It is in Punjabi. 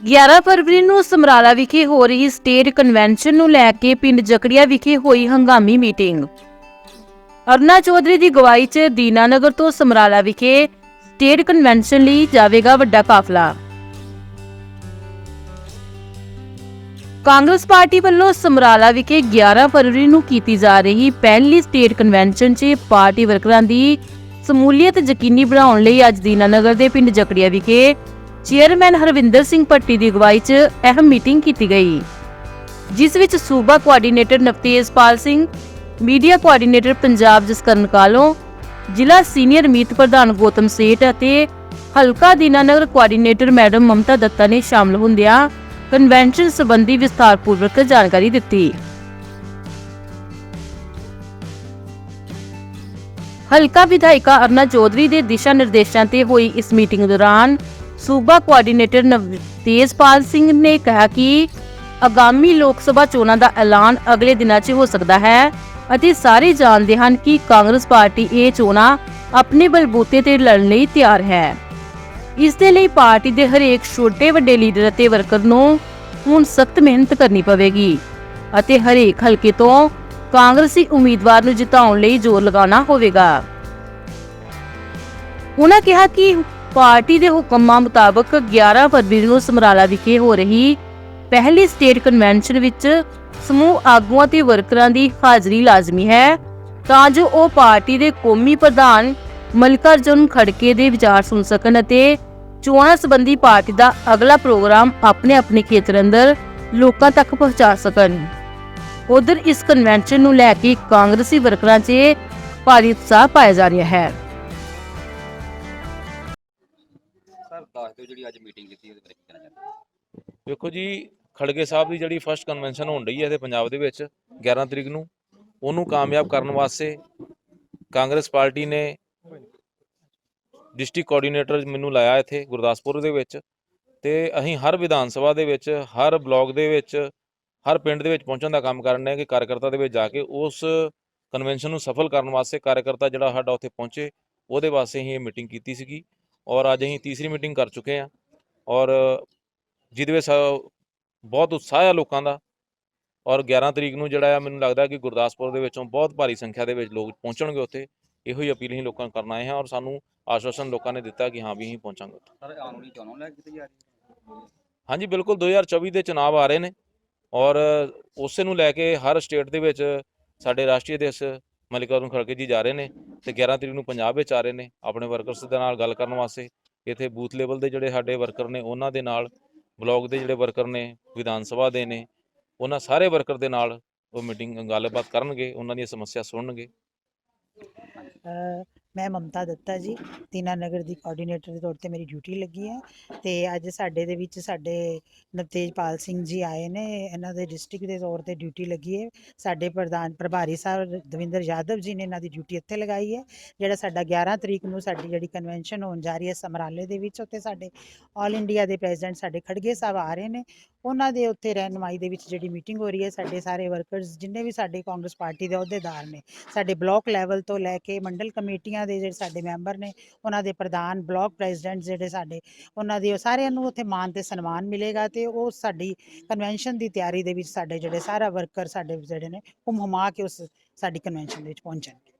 11 ਫਰਵਰੀ ਨੂੰ ਸਮਰਾਲਾ ਵਿਖੇ ਹੋ ਰਹੀ ਸਟੇਟ ਕਨਵੈਨਸ਼ਨ ਨੂੰ ਲੈ ਕੇ ਪਿੰਡ ਜਕੜੀਆ ਵਿਖੇ ਹੋਈ ਹੰਗਾਮੀ ਮੀਟਿੰਗ। ਅਰੁਣਾ ਚੌਧਰੀ ਦੀ ਗਵਾਹੀ 'ਚ ਦੀਨਾਨਗਰ ਤੋਂ ਸਮਰਾਲਾ ਵਿਖੇ ਸਟੇਟ ਕਨਵੈਨਸ਼ਨ ਲਈ ਜਾਵੇਗਾ ਵੱਡਾ ਕਾਫਲਾ। ਕਾਂਗਰਸ ਪਾਰਟੀ ਵੱਲੋਂ ਸਮਰਾਲਾ ਵਿਖੇ 11 ਫਰਵਰੀ ਨੂੰ ਕੀਤੀ ਜਾ ਰਹੀ ਪਹਿਲੀ ਸਟੇਟ ਕਨਵੈਨਸ਼ਨ 'ਚ ਪਾਰਟੀ ਵਰਕਰਾਂ ਦੀ ਸਮੂਲੀਅਤ ਯਕੀਨੀ ਬਣਾਉਣ ਲਈ ਅੱਜ ਦੀਨਾਨਗਰ ਦੇ ਪਿੰਡ ਜਕੜੀਆ ਵਿਖੇ ਚੇਅਰਮੈਨ ਹਰਵਿੰਦਰ ਸਿੰਘ ਪੱਟੀ ਦੀ ਅਗਵਾਈ 'ਚ ਅਹਿਮ ਮੀਟਿੰਗ ਕੀਤੀ ਗਈ, ਜਿਸ ਵਿੱਚ ਸੂਬਾ coordinator Navtejpal Singh, media coordinator Punjab Jaskaran Kalon, ਜ਼ਿਲ੍ਹਾ ਸੀਨੀਅਰ ਮੀਤ ਪ੍ਰਧਾਨ ਗੌਤਮ ਸੇਠ ਅਤੇ ਹਲਕਾ ਦੀਨਾਨਗਰ ਕੋਆਰਡੀਨੇਟਰ ਮੈਡਮ ਮਮਤਾ ਦੱਤਾ ਨੇ ਸ਼ਾਮਲ ਹੁੰਦਿਆਂ ਕਨਵੈਨਸ਼ਨ ਸੰਬੰਧੀ ਵਿਸਥਾਰਪੂਰਵਕ ਜਾਣਕਾਰੀ ਦਿੱਤੀ। ਹਲਕਾ ਵਿਧਾਇਕਾ ਅਰਨਾ ਚੌਧਰੀ ਦੇ ਦਿਸ਼ਾ ਨਿਰਦੇਸ਼ਾਂ ਤੇ ਹੋਈ ਇਸ ਮੀਟਿੰਗ ਦੌਰਾਨ ਸੂਬਾ ਕੋਆਰਡੀਨੇਟਰ ਨਵਤੇਜਪਾਲ ਸਿੰਘ ਨੇ ਕਿਹਾ ਕਿ ਆਗਾਮੀ ਲੋਕ ਸਭਾ ਚੋਣਾਂ ਦਾ ਐਲਾਨ ਅਗਲੇ ਦਿਨਾਂ 'ਚ ਹੋ ਸਕਦਾ ਹੈ ਅਤੇ ਸਾਰੇ ਜਾਣਦੇ ਹਨ ਕਿ ਕਾਂਗਰਸ ਪਾਰਟੀ ਇਹ ਚੋਣਾਂ ਆਪਣੇ ਬਲਬੂਤੇ ਤੇ ਲੜਨ ਲਈ ਤਿਆਰ ਹੈ। ਇਸ ਦੇ ਲਈ ਪਾਰਟੀ ਦੇ ਹਰੇਕ ਛੋਟੇ ਵੱਡੇ ਲੀਡਰ ਅਤੇ ਵਰਕਰ ਨੂੰ ਹੁਣ ਸਖਤ ਮਿਹਨਤ ਕਰਨੀ ਪਵੇਗੀ ਅਤੇ ਹਰੇਕ ਹਲਕੇ ਤੋਂ ਕਾਂਗਰਸੀ ਉਮੀਦਵਾਰ ਨੂੰ ਜਿਤਾਉਣ ਲਈ ਜ਼ੋਰ ਲਗਾਉਣਾ ਹੋਵੇਗਾ। ਉਹਨਾਂ ਕਿਹਾ ਕਿ ਪਾਰਟੀ ਦੇ ਹੁਕਮਾਂ ਮੁਤਾਬਕ 11 ਫਰਵਰੀ ਨੂੰ ਸਮਰਾਲਾ ਵਿਖੇ ਹੋ ਰਹੀ ਪਹਿਲੀ ਸਟੇਟ ਕਨਵੈਨਸ਼ਨ ਵਿੱਚ ਸਮੂਹ ਆਗੂਆਂ ਤੇ ਵਰਕਰਾਂ ਦੀ ਹਾਜ਼ਰੀ ਲਾਜ਼ਮੀ ਹੈ। ਤਾਂ ਜੋ ਉਹ ਪਾਰਟੀ ਦੇ ਕੌਮੀ ਪ੍ਰਧਾਨ ਮਲਕਾਰਜੁਨ ਖੜਕੇ ਦੇ ਵਿਚਾਰ ਸੁਣ ਸਕਣ ਅਤੇ ਚੋਣਾਂ ਸੰਬੰਧੀ ਪਾਰਟੀ ਦਾ ਅਗਲਾ ਪ੍ਰੋਗਰਾਮ ਆਪਣੇ ਆਪਣੇ ਖੇਤਰ ਅੰਦਰ ਲੋਕਾਂ ਤੱਕ ਪਹੁੰਚਾ ਸਕਣ। ਉਧਰ ਇਸ ਕਨਵੈਨਸ਼ਨ ਨੂੰ ਲੈ ਕੇ ਕਾਂਗਰਸੀ ਵਰਕਰਾਂ 'ਚ ਭਾਰੀ ਉਤਸ਼ਾਹ ਪਾਇਆ ਜਾ ਰਿਹਾ ਹੈ। ਸਰ ਦੱਸ ਜਿਹੜੀ ਅੱਜ ਮੀਟਿੰਗ ਕੀਤੀ ਉਹਦੇ ਬਾਰੇ ਕੀ ਕਹਿਣਾ ਚਾਹੁੰਦੇ ਹੋ? ਵੇਖੋ ਜੀ, ਖੜਗੇ ਸਾਹਿਬ ਦੀ ਜਿਹੜੀ ਫਰਸਟ ਕਨਵੈਨਸ਼ਨ ਹੋਣ ਰਹੀ ਹੈ ਤੇ ਪੰਜਾਬ ਦੇ ਵਿੱਚ 11 ਤਰੀਕ ਨੂੰ, ਉਹਨੂੰ ਕਾਮਯਾਬ ਕਰਨ ਵਾਸਤੇ ਕਾਂਗਰਸ ਪਾਰਟੀ ਨੇ ਡਿਸਟ੍ਰਿਕਟ ਕੋਆਰਡੀਨੇਟਰ ਮੈਨੂੰ ਲਾਇਆ ਇੱਥੇ, ਗੁਰਦਾਸਪੁਰ ਦੇ ਵਿੱਚ, ਤੇ ਅਸੀਂ ਹਰ ਵਿਧਾਨ ਸਭਾ ਦੇ ਵਿੱਚ, ਹਰ ਬਲਾਕ ਦੇ ਵਿੱਚ, ਹਰ ਪਿੰਡ ਦੇ ਵਿੱਚ ਪਹੁੰਚਣ ਦਾ ਕੰਮ ਕਰਨ ਨੇ ਕਿ ਕਾਰਜਕਰਤਾ ਦੇ ਵਿੱਚ ਜਾ ਕੇ ਉਸ ਕਨਵੈਨਸ਼ਨ ਨੂੰ ਸਫਲ ਕਰਨ ਵਾਸਤੇ ਕਾਰਜਕਰਤਾ ਜਿਹੜਾ ਸਾਡਾ ਉੱਥੇ ਪਹੁੰਚੇ, ਉਹਦੇ ਵਾਸਤੇ ਅਸੀਂ ਇਹ ਮੀਟਿੰਗ ਕੀਤੀ ਸੀਗੀ ਔਰ ਅੱਜ ਅਸੀਂ ਤੀਸਰੀ ਮੀਟਿੰਗ ਕਰ ਚੁੱਕੇ ਹਾਂ ਔਰ ਜਿਹਦੇ ਵਿੱਚ ਸ- ਬਹੁਤ ਉਤਸ਼ਾਹ ਆ ਲੋਕਾਂ ਦਾ ਔਰ 11 ਤਰੀਕ ਨੂੰ ਜਿਹੜਾ ਆ ਮੈਨੂੰ ਲੱਗਦਾ ਕਿ ਗੁਰਦਾਸਪੁਰ ਦੇ ਵਿੱਚੋਂ ਬਹੁਤ ਭਾਰੀ ਸੰਖਿਆ ਦੇ ਵਿੱਚ ਲੋਕ ਪਹੁੰਚਣਗੇ ਉੱਥੇ ਇਹੋ ਹੀ ਅਪੀਲ ਅਸੀਂ ਲੋਕਾਂ ਨੂੰ ਕਰਨ ਆਏ ਹਾਂ ਔਰ ਸਾਨੂੰ ਆਸ਼ਵਾਸਨ ਲੋਕਾਂ ਨੇ ਦਿੱਤਾ ਕਿ ਹਾਂ ਵੀ ਅਸੀਂ ਪਹੁੰਚਾਂਗੇ। ਸਰ ਆਉਣ ਵਾਲੀ ਚੋਣਾਂ ਲੈ ਕੇ ਜਾ ਰਹੀ ਹਾਂਜੀ ਬਿਲਕੁਲ 2024 ਦੇ ਚੁਣਾਵ ਆ ਰਹੇ ਨੇ ਔਰ ਉਸੇ ਨੂੰ ਲੈ ਕੇ ਹਰ ਸਟੇਟ ਦੇ ਵਿੱਚ ਸਾਡੇ ਰਾਸ਼ਟਰੀ ਅਧਿਕਸ਼ ਮਲਿਕਾਰਜੁਨ ਖੜਗੇ ਜੀ ਜਾ ਰਹੇ ਨੇ ਤੇ 11 ਤਰੀਕ ਨੂੰ ਪੰਜਾਬ ਵਿੱਚ ਆ ਰਹੇ ਨੇ, ਆਪਣੇ ਵਰਕਰਸ ਦੇ ਨਾਲ ਗੱਲ ਕਰਨ ਵਾਸਤੇ। ਇੱਥੇ ਬੂਥ ਲੈਵਲ ਦੇ ਜਿਹੜੇ ਸਾਡੇ ਵਰਕਰ ਨੇ, ਉਹਨਾਂ ਦੇ ਨਾਲ ਬਲਾਕ ਦੇ ਜਿਹੜੇ ਵਰਕਰ ਨੇ, ਵਿਧਾਨ ਸਭਾ ਦੇ ਨੇ, ਉਹਨਾਂ ਸਾਰੇ ਵਰਕਰ ਦੇ ਨਾਲ ਉਹ ਮੀਟਿੰਗ ਗੱਲਬਾਤ ਕਰਨਗੇ, ਉਹਨਾਂ ਦੀਆਂ ਸਮੱਸਿਆ ਸੁਣਨਗੇ। ਮੈਂ ਮਮਤਾ ਦੱਤਾ ਜੀ ਦੀਨਾ ਨਗਰ ਦੀ ਕੋਆਰਡੀਨੇਟਰ ਦੇ ਤੌਰ ਤੇ ਮੇਰੀ ਡਿਊਟੀ ਲੱਗੀ ਹੈ ਤੇ ਅੱਜ ਸਾਡੇ ਦੇ ਵਿੱਚ ਸਾਡੇ ਨਵਤੇਜਪਾਲ ਸਿੰਘ ਜੀ ਆਏ ਨੇ, ਇਹਨਾਂ ਦੇ ਡਿਸਟ੍ਰਿਕਟ ਦੇ ਤੌਰ ਤੇ ਡਿਊਟੀ ਲੱਗੀ ਹੈ, ਸਾਡੇ ਪ੍ਰਧਾਨ ਪ੍ਰਭਾਰੀ ਸਾਹਿਬ ਦਵਿੰਦਰ ਯਾਦਵ ਜੀ ਨੇ ਇਹਨਾਂ ਦੀ ਡਿਊਟੀ ਇੱਥੇ ਲਗਾਈ ਹੈ, ਜਿਹੜਾ ਸਾਡਾ 11 ਤਰੀਕ ਨੂੰ ਸਾਡੀ ਜਿਹੜੀ ਕਨਵੈਨਸ਼ਨ ਹੋਣ ਜਾ ਰਹੀ ਹੈ ਸਮਰਾਲੇ ਦੇ ਵਿੱਚ, ਉੱਥੇ ਸਾਡੇ ਆਲ ਇੰਡੀਆ ਦੇ ਪ੍ਰੈਜ਼ੀਡੈਂਟ ਸਾਡੇ ਖੜਗੇ ਸਾਹਿਬ ਆ ਰਹੇ ਨੇ ਉਹਨਾਂ ਦੇ ਉੱਥੇ ਰਹਿਨਮਾਈ ਦੇ ਵਿੱਚ ਜਿਹੜੀ ਮੀਟਿੰਗ ਹੋ ਰਹੀ ਹੈ, ਸਾਡੇ ਸਾਰੇ ਵਰਕਰਸ ਜਿੰਨੇ ਵੀ ਸਾਡੇ ਕਾਂਗਰਸ ਪਾਰਟੀ ਦੇ ਅਹੁਦੇਦਾਰ ਨੇ, ਸਾਡੇ ਬਲਾਕ ਲੈਵਲ ਤੋਂ ਲੈ ਕੇ ਮੰਡਲ ਕਮੇਟੀਆਂ ਦੇ ਜਿਹੜੇ ਸਾਡੇ ਮੈਂਬਰ ਨੇ, ਉਹਨਾਂ ਦੇ ਪ੍ਰਧਾਨ ਬਲਾਕ ਪ੍ਰੈਜ਼ੀਡੈਂਟ ਜਿਹੜੇ ਸਾਡੇ, ਉਹਨਾਂ ਦੇ ਉਹ ਸਾਰਿਆਂ ਨੂੰ ਉੱਥੇ ਮਾਨ ਤੇ ਸਨਮਾਨ ਮਿਲੇਗਾ ਤੇ ਉਹ ਸਾਡੀ ਕਨਵੈਨਸ਼ਨ ਦੀ ਤਿਆਰੀ ਦੇ ਵਿੱਚ ਸਾਡੇ ਜਿਹੜੇ ਸਾਰਾ ਵਰਕਰ ਸਾਡੇ ਜਿਹੜੇ ਨੇ ਉਹ ਹੁਮਾ ਕੇ ਉਸ ਸਾਡੀ ਕਨਵੈਨਸ਼ਨ ਦੇ ਵਿੱਚ ਪਹੁੰਚਣਗੇ।